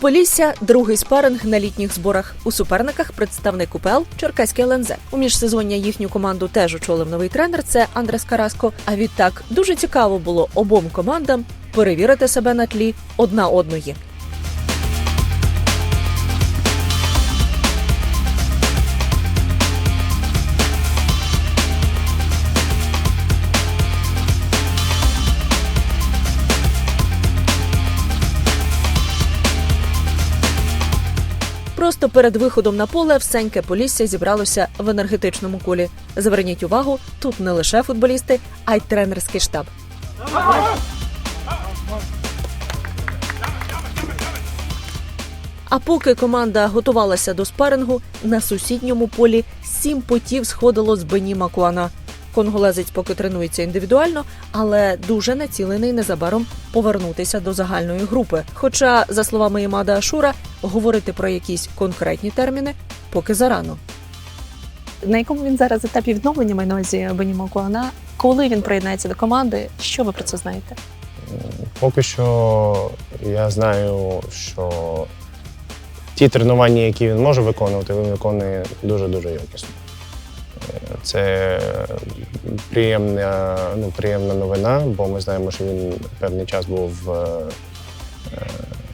Полісся другий спаринг на літніх зборах. У суперниках представник УПЛ Черкаський ЛНЗ. У міжсезоння їхню команду теж очолив новий тренер. Це Андрес Караско. А відтак дуже цікаво було обом командам перевірити себе на тлі одна одної. Просто перед виходом на поле всеньке Полісся зібралося в енергетичному колі. Зверніть увагу, тут не лише футболісти, а й тренерський штаб. А поки команда готувалася до спарингу, на сусідньому полі сім потів сходило з Бені Макуана. Конголезець поки тренується індивідуально, але дуже націлений незабаром повернутися до загальної групи. Хоча, за словами Імада Ашура, говорити про якісь конкретні терміни поки зарано. На якому він зараз етапі відновлення маю на увазі Коли він приєднається до команди? Що ви про це знаєте? Поки що я знаю, що ті тренування, які він може виконувати, він виконує дуже-дуже якісно. Е, Це приємна, ну, приємна новина, бо ми знаємо, що він певний час був е, е,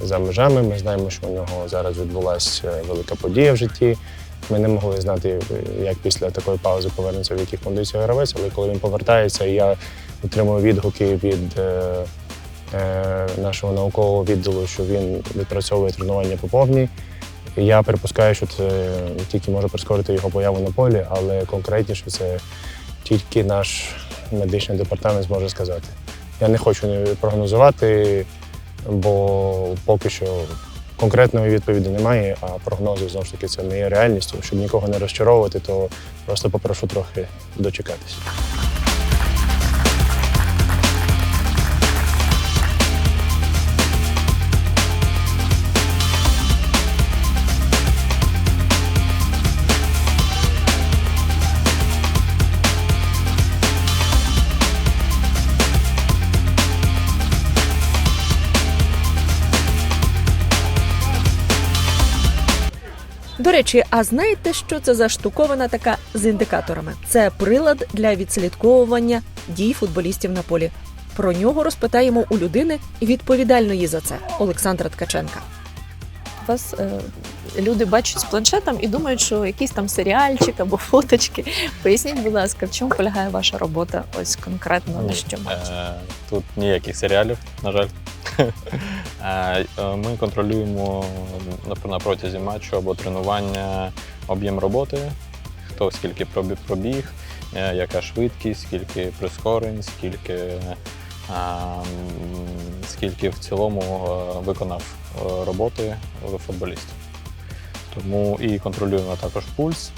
за межами. Ми знаємо, що у нього зараз відбулася велика подія в житті. Ми не могли знати, як після такої паузи повернеться в яких кондиціях гравець, але коли він повертається, я отримую відгуки від е, е, нашого наукового відділу, що він відпрацьовує тренування по повній. Я припускаю, що це тільки може прискорити його появу на полі, але конкретніше це тільки наш медичний департамент зможе сказати. Я не хочу прогнозувати, бо поки що конкретної відповіді немає, а прогнози знову ж таки це не є реальністю. Щоб нікого не розчаровувати, то просто попрошу трохи дочекатися. Речі, а знаєте, що це за штуковина така з індикаторами? Це прилад для відслідковування дій футболістів на полі. Про нього розпитаємо у людини відповідальної за це Олександра Ткаченка. Вас е, люди бачать з планшетом і думають, що якийсь там серіальчик або фоточки. Поясніть, будь ласка, в чому полягає ваша робота? Ось конкретно на що бачите? Е, Тут ніяких серіалів, на жаль. Е, е, Ми контролюємо на- протязі матчу або тренування об'єм роботи, хто скільки пробіг, е, яка швидкість, скільки прискорень, скільки, скільки в цілому виконав роботи футболіст. Тому і контролюємо також пульс.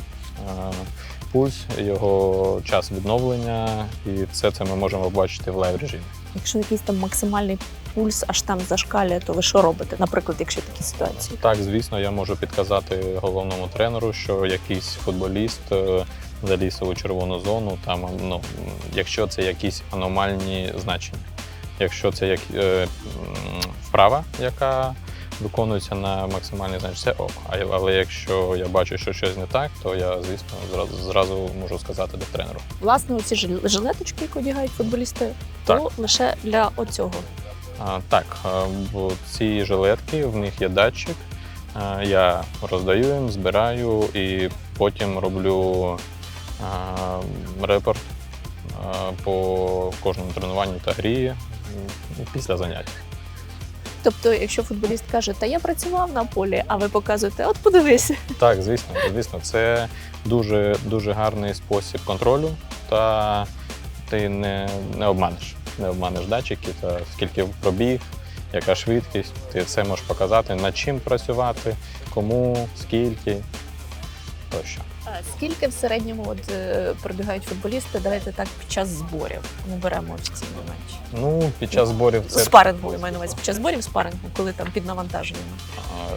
Пульс, його час відновлення, і все це ми можемо побачити в лайв режимі. Якщо якийсь там максимальний пульс аж там зашкалює, то ви що робите? Наприклад, якщо такі ситуації? Так, звісно, я можу підказати головному тренеру, що якийсь футболіст е, заліз у червону зону, там, ну, якщо це якісь аномальні значення. Якщо це як е, вправа, яка виконується на максимальний значення, це ок. Але якщо я бачу, що щось не так, то я, звісно, зразу, зразу можу сказати до тренеру. Власне, жил- жилеточки, які одягають футболісти, то лише для оцього. А, Так, в ці жилетки в них є датчик. Я роздаю їм, збираю і потім роблю репорт по кожному тренуванню та грі після занять. Тобто, якщо футболіст каже, та я працював на полі, а ви показуєте, от подивись. Так, звісно, звісно, це дуже, дуже гарний спосіб контролю, та ти не, не обманеш. Не обманеш датчики, та скільки пробіг, яка швидкість, ти все можеш показати, над чим працювати, кому, скільки тощо. Скільки в середньому от, е, пробігають футболісти, давайте так під час зборів. Не беремо офіційний матч. Ну, під час зборів це Спарингу, я маю на увазі, під час зборів спарингу, коли там під навантаженням.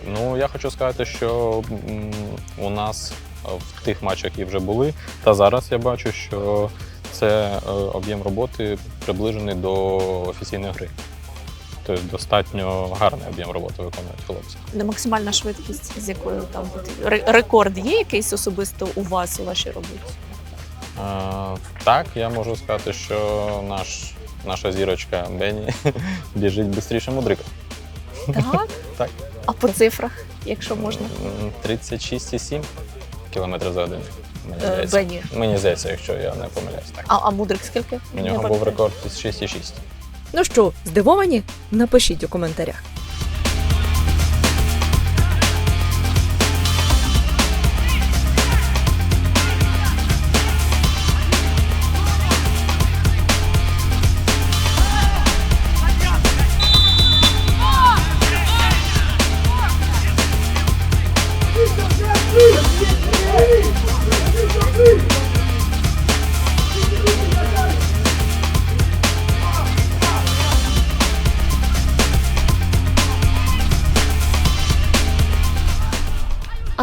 Ну, я хочу сказати, що у нас в тих матчах, які вже були, та зараз я бачу, що це е, об'єм роботи приближений до офіційної гри. Тобто достатньо гарний об'єм роботи виконують хлопці. Не максимальна швидкість, з якою там рекорд є якийсь особисто у вас у вашій роботі? Е, Так, я можу сказати, що наш, наша зірочка Бенні біжить швидше мудрика. Так? Так. А по цифрах, якщо можна? 36,7 км за. Мені Е, здається. Бені. Мені здається, якщо я не помиляюсь. Так. А, а мудрик скільки? У нього був рекорд 6,6. Ну що, здивовані? Напишіть у коментарях.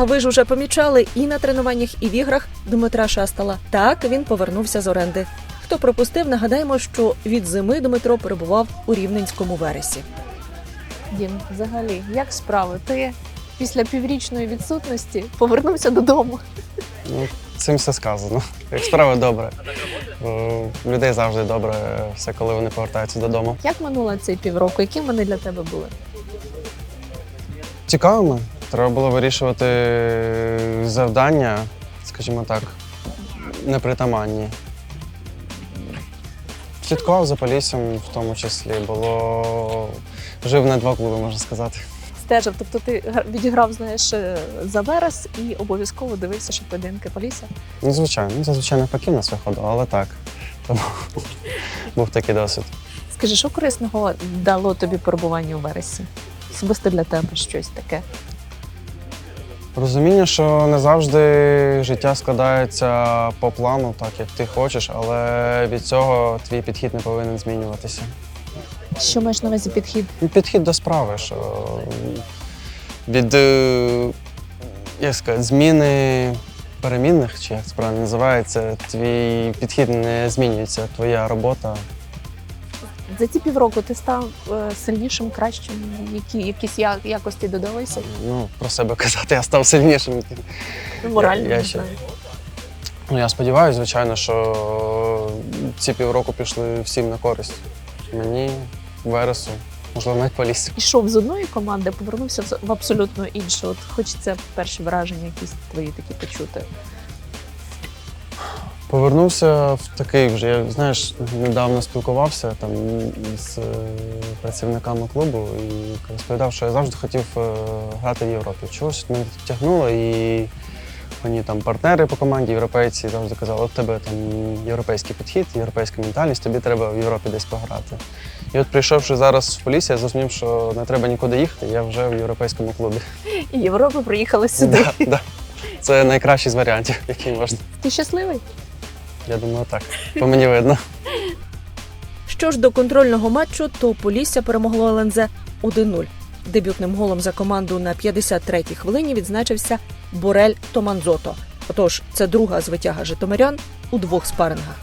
А ви ж уже помічали і на тренуваннях, і в іграх Дмитра Шастала. Так він повернувся з оренди. Хто пропустив, нагадаємо, що від зими Дмитро перебував у рівненському вересі. Дім, взагалі, як справи? Ти після піврічної відсутності повернувся додому. Ну, цим все сказано. Як справи добре. Е, У людей завжди добре все, коли вони повертаються додому. Як минуло цей півроку? Які вони для тебе були? Цікавими. Треба було вирішувати завдання, скажімо так, непритаманні. Слідкував за Поліссям в тому числі. Було жив на два клуби, можна сказати. Стежив, тобто ти відіграв, знаєш, е, за верес і обов'язково дивився, що поєдинки Полісся. Ну, звичайно, ну, зазвичай навпаки нас виходило, але так. Тому був такий досвід. Скажи, що корисного дало тобі перебування у вересі? Особисто для тебе щось таке. Розуміння, що не завжди життя складається по плану, так як ти хочеш, але від цього твій підхід не повинен змінюватися. Що маєш на увазі підхід? Ну, Підхід до справи, що від е, як сказати, зміни перемінних, чи як це правильно називається, твій підхід не змінюється, твоя робота. За ці півроку ти став е, сильнішим, кращим, які якісь я- якості додалися? Ну, про себе казати, я став сильнішим. Ну, морально, я не ще- Ну, я сподіваюся, звичайно, що ці півроку пішли всім на користь. Мені, Вересу, можливо, навіть Поліссю. Пішов з одної команди, повернувся в абсолютно іншу. От хочеться перші враження, якісь твої такі почути. Повернувся в такий вже, я знаєш, недавно спілкувався там з е, працівниками клубу і розповідав, що я завжди хотів е, грати в Європі. Чогось мене тягнуло, і мені там партнери по команді, європейці, завжди казали, от тебе там європейський підхід, європейська ментальність, тобі треба в Європі десь пограти. І от прийшовши зараз в Полісся, я зрозумів, що не треба нікуди їхати, я вже в європейському клубі. І Європа приїхала сюди. Да, да. Це найкращий з варіантів, який можна. Ти щасливий? Я думаю, так. По мені видно. Що ж до контрольного матчу, то Полісся перемогло ЛНЗ 1-0. Дебютним голом за команду на 53-й хвилині відзначився Борель Томанзото. Отож, це друга звитяга житомирян у двох спарингах.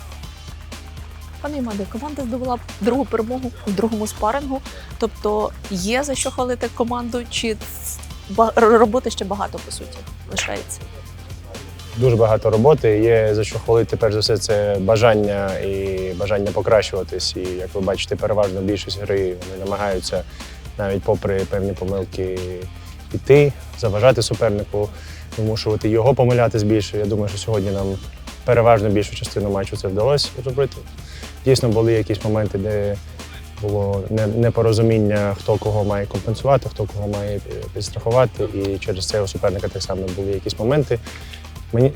Пане Імаде, команда здобула другу перемогу в другому спарингу. Тобто є за що хвалити команду, чи роботи ще багато по суті лишається? Дуже багато роботи. Є за що хвалити, перш за все, це бажання і бажання покращуватись. І як ви бачите, переважно більшість гри вони намагаються навіть попри певні помилки йти, заважати супернику, вимушувати його помилятись більше. Я думаю, що сьогодні нам переважно більшу частину матчу це вдалося зробити. Дійсно, були якісь моменти, де було непорозуміння, хто кого має компенсувати, хто кого має підстрахувати. І через це у суперника так само були якісь моменти. Мені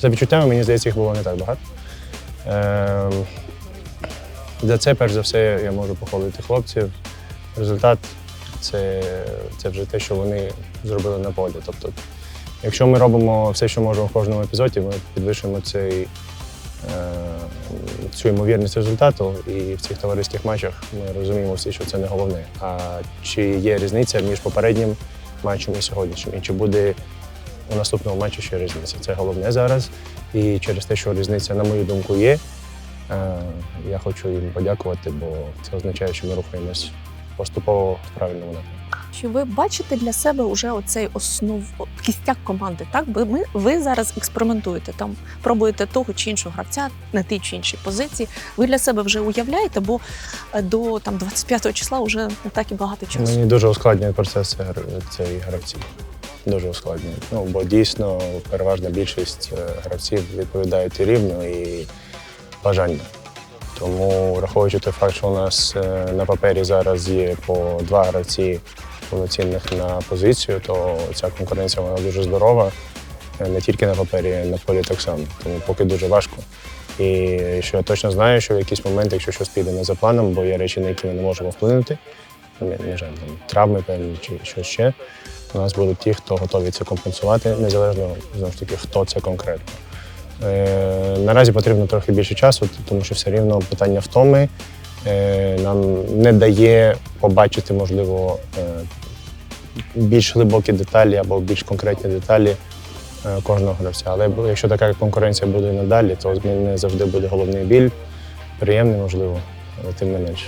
за відчуттями, мені здається, їх було не так багато. Ем, за це, перш за все, я можу похвалити хлопців. Результат це, це вже те, що вони зробили на полі. Тобто, якщо ми робимо все, що можемо в кожному епізоді, ми підвищуємо цей, е, цю ймовірність результату. І в цих товариських матчах ми розуміємо всі, що це не головне. А чи є різниця між попереднім матчем і сьогоднішнім? І чи буде у наступному матчі ще різниця. Це головне зараз. І через те, що різниця, на мою думку, є. е, Я хочу їм подякувати, бо це означає, що ми рухаємось поступово в правильному напрямку. Чи ви бачите для себе вже оцей основ кістяк команди? Так, бо ми ви зараз експериментуєте там, пробуєте того чи іншого гравця на тій чи іншій позиції. Ви для себе вже уявляєте, бо е, до там 25 числа вже не так і багато часу. Мені дуже ускладнює процес цієї гравців. Дуже ускладнює. Ну, бо дійсно переважна більшість е, гравців відповідають і рівню і бажанню. Тому, враховуючи той факт, що у нас е, на папері зараз є по два гравці повноцінних на позицію, то ця конкуренція вона дуже здорова. Е, Не тільки на папері, на полі так само. Тому поки дуже важко. І що я точно знаю, що в якийсь момент, якщо щось піде не за планом, бо є речі, на які ми не можемо вплинути, на на жаль, там, травми певні чи щось ще. У нас будуть ті, хто готові це компенсувати, незалежно знову ж таки, хто це конкретно. Е, наразі потрібно трохи більше часу, тому що все рівно питання втоми е, нам не дає побачити, можливо, е, більш глибокі деталі або більш конкретні деталі е, кожного гравця. Але якщо така конкуренція буде і надалі, то не завжди буде головний біль, приємний, можливо, але тим не менше.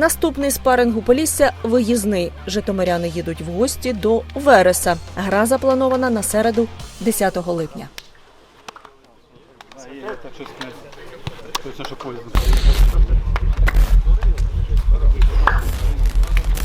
Наступний спаринг у Полісся виїзний. Житомиряни їдуть в гості до Вереса. Гра запланована на середу, 10 липня. Чувствуется, что поезд.